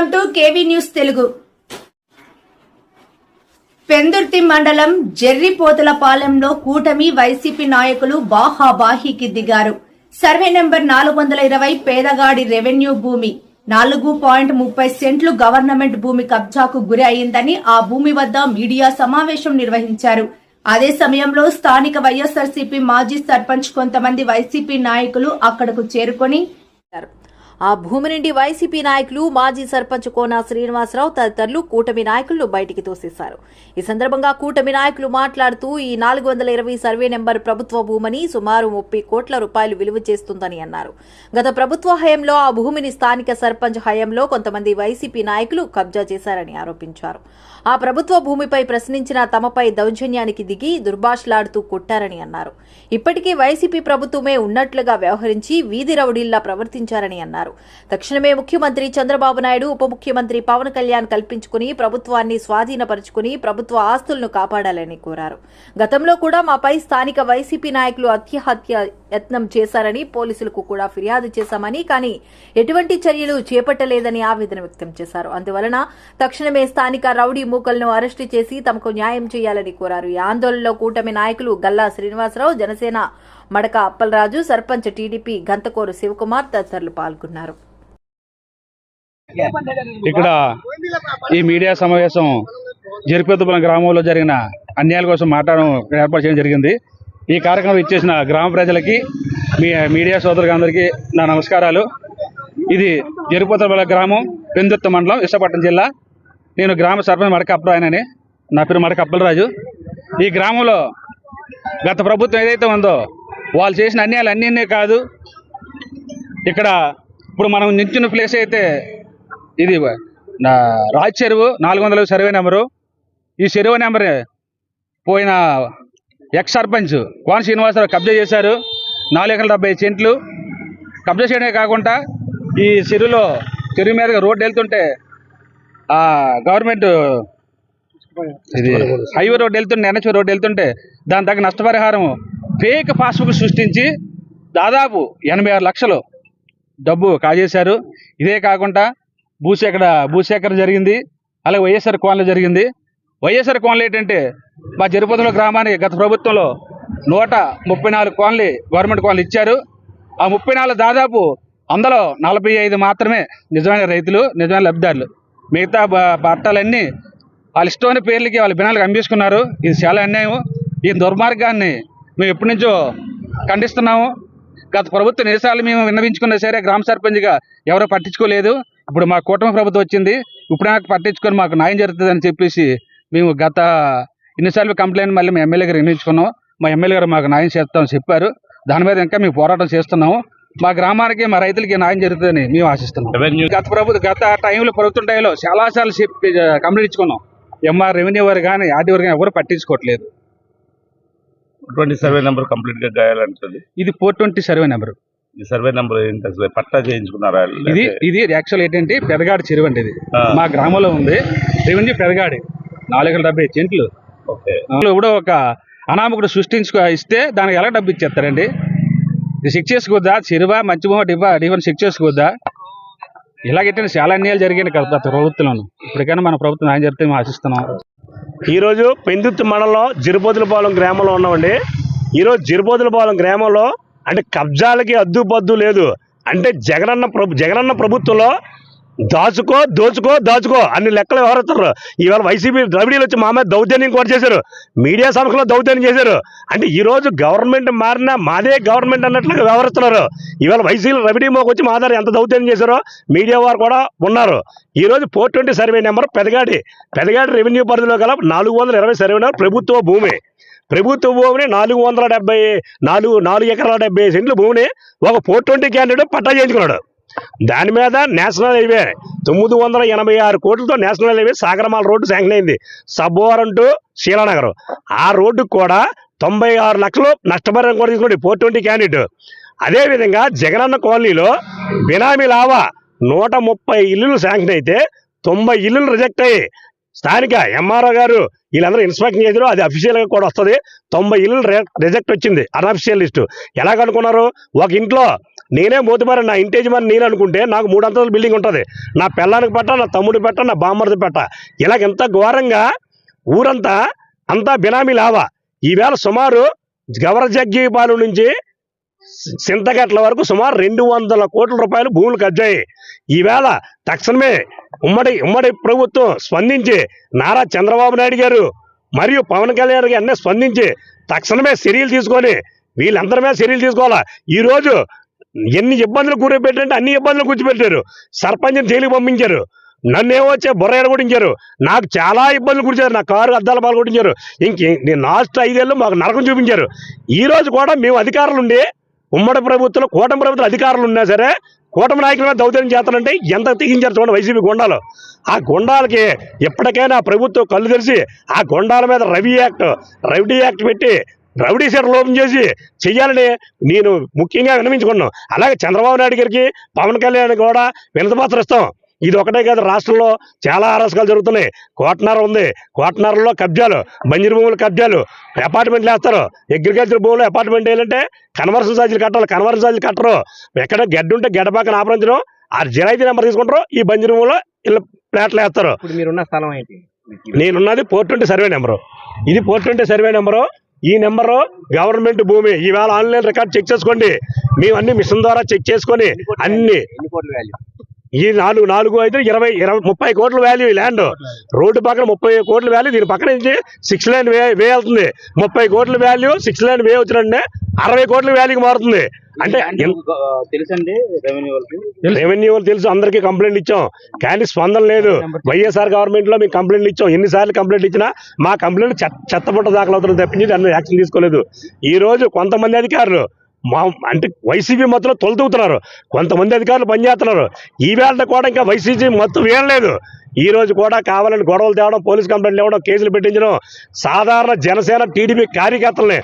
Welcome to KV news Telugu. Pendurthi మండలం జెర్రిపోతులపాలెంలో కూటమి వైసీపీ నాయకులు బాహాబాహీకి దిగారు. సర్వే నెంబర్ నాలుగు వందల ఇరవై పేదగాడి రెవెన్యూ భూమి. నాలుగు పాయింట్ ముప్పై సెంట్లు గవర్నమెంట్ భూమి కబ్జాకు గురి అయిందని ఆ భూమి వద్ద మీడియా సమావేశం నిర్వహించారు. అదే సమయంలో స్థానిక వైఎస్ఆర్సీపీ మాజీ సర్పంచ్ కొంతమంది వైసీపీ నాయకులు అక్కడకు చేరుకొని ఆ భూమి నుండి వైసీపీ నాయకులు మాజీ సర్పంచ్ కోన శ్రీనివాసరావు తదితరులు కూటమి నాయకులను బయటికి తోసేశారు. ఈ సందర్భంగా కూటమి నాయకులు మాట్లాడుతూ ఈ నాలుగు వందల ఇరవై సర్వే నెంబర్ ప్రభుత్వ భూమిని సుమారు ముప్పై కోట్ల రూపాయలు విలువ చేస్తుందని అన్నారు. గత ప్రభుత్వ హయంలో ఆ భూమిని స్థానిక సర్పంచ్ హయంలో కొంతమంది వైసీపీ నాయకులు కబ్జా చేశారని ఆరోపించారు. ఆ ప్రభుత్వ భూమిపై ప్రశ్నించిన తమపై దౌర్జన్యానికి దిగి దుర్భాషలాడుతూ కొట్టారని అన్నారు. ఇప్పటికీ వైసీపీ ప్రభుత్వమే ఉన్నట్లుగా వ్యవహరించి వీధి రౌడీల్లా ప్రవర్తించారని అన్నారు. తక్షణమే ముఖ్యమంత్రి చంద్రబాబు నాయుడు ఉప ముఖ్యమంత్రి పవన్ కళ్యాణ్ కల్పించుకుని ప్రభుత్వాన్ని స్వాధీనపరుచుకుని ప్రభుత్వ ఆస్తులను కాపాడాలని కోరారు. గతంలో కూడా మాపై స్థానిక వైసీపీ నాయకులు అత్యహత్య యత్నం చేశారని పోలీసులకు కూడా ఫిర్యాదు చేశామని కానీ ఎటువంటి చర్యలు చేపట్టలేదని ఆవేదన వ్యక్తం చేశారు. అందువలన తక్షణమే స్థానిక రౌడీ మూకలను అరెస్టు చేసి తమకు న్యాయం చేయాలని కోరారు. ఈ ఆందోళనలో కూటమి నాయకులు గల్లా శ్రీనివాసరావు జనసేన మడక అప్పలరాజు సర్పంచ్ టీడీపీ గంతకోరు శివకుమార్ తదితరులు పాల్గొన్నారు. ఇక్కడ ఈ మీడియా సమావేశం జరిపేతుపల్లి గ్రామంలో జరిగిన అన్యాయాల కోసం మాట్లాడడం ఏర్పాటు చేయడం జరిగింది. ఈ కార్యక్రమం ఇచ్చేసిన గ్రామ ప్రజలకి మీ మీడియా సోదరులందరికీ నా నమస్కారాలు. ఇది జరిపోతుపల్లి గ్రామం పెందుత్త మండలం విశాఖపట్నం జిల్లా. నేను గ్రామ సర్పంచ్ మడక అప్పరాయనని నా పేరు మడక అప్పలరాజు. ఈ గ్రామంలో గత ప్రభుత్వం ఏదైతే ఉందో వాళ్ళు చేసిన అన్యాయాలు అన్నీ కాదు. ఇక్కడ ఇప్పుడు మనం నించున్న ప్లేస్ అయితే ఇది నా రాజ్ చెరువు నాలుగు వందల సర్వే నెంబరు. ఈ చెరువు నెంబర్ పోయిన ఎక్స్ సర్పంచ్ కోన శ్రీనివాసరావు కబ్జా చేశారు. నాలుగు వందల డెబ్బై సెంట్లు. కబ్జా చేయడమే కాకుండా ఈ చెరువులో చెరువు మీదగా రోడ్డు వెళ్తుంటే ఆ గవర్నమెంట్ ఇది హైవే రోడ్డు వెళ్తుంటే ఎన్హెచ్ రోడ్డు వెళ్తుంటే దాని తగ్గ నష్టపరిహారం ఫేక్ పాస్బుక్ సృష్టించి దాదాపు ఎనభై ఆరు లక్షలు డబ్బు కాజేశారు. ఇదే కాకుండా భూసేకర భూసేకరణ జరిగింది. అలాగే వైఎస్ఆర్ కోన్లో జరిగింది. వైఎస్ఆర్ కోన్లు ఏంటంటే మా జరుపతుల గ్రామానికి గత ప్రభుత్వంలో నూట ముప్పై నాలుగు కోన్లు గవర్నమెంట్ కోన్లు ఇచ్చారు. ఆ ముప్పై నాలుగు దాదాపు అందులో నలభై ఐదు మాత్రమే నిజమైన రైతులు నిజమైన లబ్ధిదారులు. మిగతా పట్టాలన్నీ వాళ్ళ ఇష్టమైన పేర్లకి వాళ్ళ బినాలకు అమ్మేసుకున్నారు. ఇది చాలా అన్యాయం. ఈ దుర్మార్గాన్ని మేము ఎప్పటి నుంచో ఖండిస్తున్నాము గత ప్రభుత్వం ఎన్నిసార్లు మేము విన్నవించుకున్నా సరే గ్రామ సర్పంచ్గా ఎవరో పట్టించుకోలేదు. ఇప్పుడు మా కూటమి ప్రభుత్వం వచ్చింది. ఇప్పుడు నాకు పట్టించుకొని మాకు న్యాయం జరుగుతుందని చెప్పేసి మేము గత ఎన్నిసార్లు కంప్లైంట్ మళ్ళీ మా ఎమ్మెల్యే గారు వినిపించుకున్నాం మా ఎమ్మెల్యే గారు మాకు న్యాయం చేస్తామని చెప్పారు. దాని మీద ఇంకా మేము పోరాటం చేస్తున్నాము. మా గ్రామానికి మా రైతులకి న్యాయం జరుగుతుందని మేము ఆశిస్తున్నాం. గత ప్రభుత్వం గత టైంలో ప్రభుత్వం టైంలో చాలాసార్లు చెప్పి కంప్లైంట్ ఇచ్చుకున్నాం. ఎంఆర్ రెవెన్యూ వారు కానీ ఆర్డీ వారు కానీ ఎవరు పట్టించుకోవట్లేదు. ట్వంటీ సర్వే నెంబర్ కంప్లీట్గా గాయాలంటుంది. ఇది ఫోర్ ట్వంటీ సర్వే నెంబర్. ఈ సర్వే నెంబర్ ఏంటి అసలు? పట్టా చేయించుకున్నారా? ఇది ఇది యాక్చువల్ ఏంటంటే పెదగాడి చెరువు అండి ఇది. మా గ్రామంలో ఉంది. రెవెన్యూ పెదగాడి. నాలుగు వందల డెబ్బై అందులో కూడా ఒక అనామకుడు సృష్టించుకో ఇస్తే దానికి ఎలా డబ్బు ఇచ్చేస్తారండి? ఇది చెక్ చేసుకోవద్దా చెరువా? మంచి బొమ్మ డివా డివన్ చెక్ చేసుకోవద్దా ఇలాగైతే చాలా అన్యాయాలు జరిగాయి కదా గత ప్రభుత్వంలోను. ఇప్పటికైనా మన ప్రభుత్వం న్యాయం జరిగితే మేము ఆశిస్తున్నాం. ఈరోజు పెందుత్తు మండలంలో జిరుబోదులపాలెం గ్రామంలో ఉన్నామండి. ఈరోజు జిరుబోదులపాలెం గ్రామంలో అంటే కబ్జాలకి అద్దుపద్దు లేదు. అంటే జగనన్న ప్రభు జగనన్న ప్రభుత్వంలో దాచుకో దోచుకో దాచుకో అన్ని లెక్కలు వ్యవహరిస్తారు. ఇవాళ వైసీపీ ద్రవిడీలు వచ్చి మా మీద దౌర్జన్యం కూడా చేశారు. మీడియా సంస్థలో దౌర్జన్యం చేశారు. అంటే ఈరోజు గవర్నమెంట్ మారినా మాదే గవర్నమెంట్ అన్నట్లుగా వ్యవహరిస్తున్నారు. ఇవాళ వైసీపీ రవిడీ మోకు వచ్చి మా దగ్గర ఎంత దౌర్జన్యం చేశారో మీడియా వారు కూడా ఉన్నారు. ఈ రోజు four twenty survey number Pedagadi. Pedagadi revenue పరిధిలో గల నాలుగు వందల ఇరవై సర్వే నెంబర్ ప్రభుత్వ భూమి. ప్రభుత్వ భూమిని నాలుగు వందల డెబ్బై నాలుగు నాలుగు ఎకరాల డెబ్బై సెంట్లు భూమిని ఒక ఫోర్ ట్వంటీ క్యాండిడేట్ పట్టా చేయించుకున్నాడు. దాని మీద నేషనల్ హైవే తొమ్మిది వందల ఎనభై ఆరు కోట్లతో national highway Sagarmala road sanction అయింది. సబ్బోవరం టు శీలానగర్. ఆ రోడ్డుకు కూడా తొంభై ఆరు లక్షలు నష్టపరిహారం కూడా తీసుకోండి. Four twenty candidate. అదేవిధంగా జగనన్న కాలనీలో బినామీ లావా నూట ముప్పై ఇల్లులు శాంక్షన్ అయితే తొంభై ఇల్లులు రిజెక్ట్ అయ్యి స్థానిక ఎంఆర్ఓ గారు వీళ్ళందరూ ఇన్స్పెక్షన్ చేశారు. అది అఫీషియల్గా కూడా వస్తుంది. తొంభై ఇల్లు రిజెక్ట్ వచ్చింది. Unofficial list. ఎలా కనుక్కున్నారు ఒక ఇంట్లో నేనే మోతుమారి నా ఇంటి యజమాని నేను అనుకుంటే నాకు మూడు అంతస్తుల బిల్డింగ్ ఉంటుంది. నా పిల్లానికి పెట్ట నా తమ్ముడు పెట్ట నా బామ్మడిది పెట్ట. ఇలాగ ఎంత ఘోరంగా ఊరంతా అంతా బినామీ లావా ఈవేళ సుమారు గవర నుంచి సింతగట్ల వరకు సుమారు రెండు వందల కోట్ల రూపాయలు భూములు ఖర్చయ్యాయి ఈవేళ తక్షణమే ఉమ్మడి ఉమ్మడి ప్రభుత్వం స్పందించి నారా చంద్రబాబు నాయుడు గారు మరియు పవన్ కళ్యాణ్ గారు అన్నీ స్పందించి తక్షణమే చర్యలు తీసుకొని వీళ్ళందరి మీద చర్యలు తీసుకోవాలా? ఈ రోజు ఎన్ని ఇబ్బందులు కూరబెట్టారంటే అన్ని ఇబ్బందులు కూర్చోబెట్టారు సర్పంచ్ని జైలుకి పంపించారు. నన్నేమో వచ్చే బుర్ర కొట్టించారు. నాకు చాలా ఇబ్బందులు కూర్చారు నా కారు అద్దాలు పాలు కొట్టించారు. ఇంక నేను లాస్ట్ ఐదేళ్ళు మాకు నరకం చూపించారు. ఈ రోజు కూడా మేము అధికారులు ఉండి ఉమ్మడి ప్రభుత్వంలో కూటమి ప్రభుత్వం అధికారులు ఉన్నా సరే కూటమి నాయకుల మీద దౌర్జన్యం చేస్తానంటే ఎంత తెగించారు చూడండి వైసీపీ గుండాలు. ఆ గుండాలకి ఎప్పటికైనా ప్రభుత్వం కళ్ళు తెరిచి ఆ గుండాల మీద రవి యాక్ట్ రౌడీ యాక్ట్ పెట్టి రౌడీ సెటర్ లోపం చేసి చెయ్యాలని నేను ముఖ్యంగా విన్నవించుకున్నాను అలాగే చంద్రబాబు నాయుడు గారికి పవన్ కళ్యాణ్ కూడా వినతిపత్రం ఇస్తాం ఇది ఒకటే కాదు రాష్ట్రంలో చాలా అరాచకాలు జరుగుతున్నాయి. కోటనర ఉంది. కోటనరలో కబ్జాలు బంజరు భూములు కబ్జాలు అపార్ట్మెంట్లు వేస్తారు అగ్రికల్చర్ భూములు అపార్ట్మెంట్ వేయాలంటే కన్వర్షన్ ఛార్జీలు కట్టాలి. కన్వర్షన్ ఛార్జీలు కట్టరు. ఎక్కడ గడ్డి ఉంటే గడ్డ పక్కన ఆపరించడం ఆ జిరాయితీ నెంబర్ తీసుకుంటారు. ఈ బంజరు భూములో ఇళ్ళ ప్లాట్లు వేస్తారు. మీరున్న స్థలం ఏంటి? నేనున్నది ఫోర్ ట్వంటీ సర్వే నెంబరు ఇది ఫోర్ ట్వంటీ సర్వే నెంబరు ఈ నెంబరు గవర్నమెంట్ భూమి ఈవేళ ఆన్లైన్ రికార్డ్ చెక్ చేసుకోండి. మేము అన్ని మిషన్ ద్వారా చెక్ చేసుకొని అన్ని ఈ నాలుగు నాలుగు అయితే ఇరవై ఇరవై ముప్పై కోట్ల వాల్యూ ఈ ల్యాండ్ రోడ్డు పక్కన ముప్పై కోట్ల వాల్యూ దీని పక్కన నుంచి సిక్స్ లైన్ వే వే వెళ్తుంది. ముప్పై కోట్ల వాల్యూ సిక్స్ లైన్ వే వచ్చినంటే అరవై కోట్ల వాల్యూకి మారుతుంది. అంటే తెలుసండి రెవెన్యూ వాళ్ళకి? రెవెన్యూ వాళ్ళు తెలుసు అందరికీ కంప్లైంట్ ఇచ్చాం. కానీ స్పందన లేదు. వైఎస్ఆర్ గవర్నమెంట్లో మేము కంప్లైంట్ ఇచ్చాం. ఎన్నిసార్లు కంప్లైంట్ ఇచ్చినా మా కంప్లైంట్ చెత్త చెత్తపుట్ట దాఖలు అవుతుంది తప్పించి దాన్ని యాక్షన్ తీసుకోలేదు. ఈ రోజు కొంతమంది అధికారులు మా అంటే వైసీపీ మొత్తం తొలతూగుతున్నారు. కొంతమంది అధికారులు పనిచేస్తున్నారు ఈ వేళ కూడా ఇంకా వైసీపీ మొత్తం వేయలేదు. ఈ రోజు కూడా కావాలని గొడవలు తేవడం పోలీస్ కంప్లైంట్ ఇవ్వడం కేసులు పెట్టించడం సాధారణ జనసేన టీడీపీ కార్యకర్తల్ని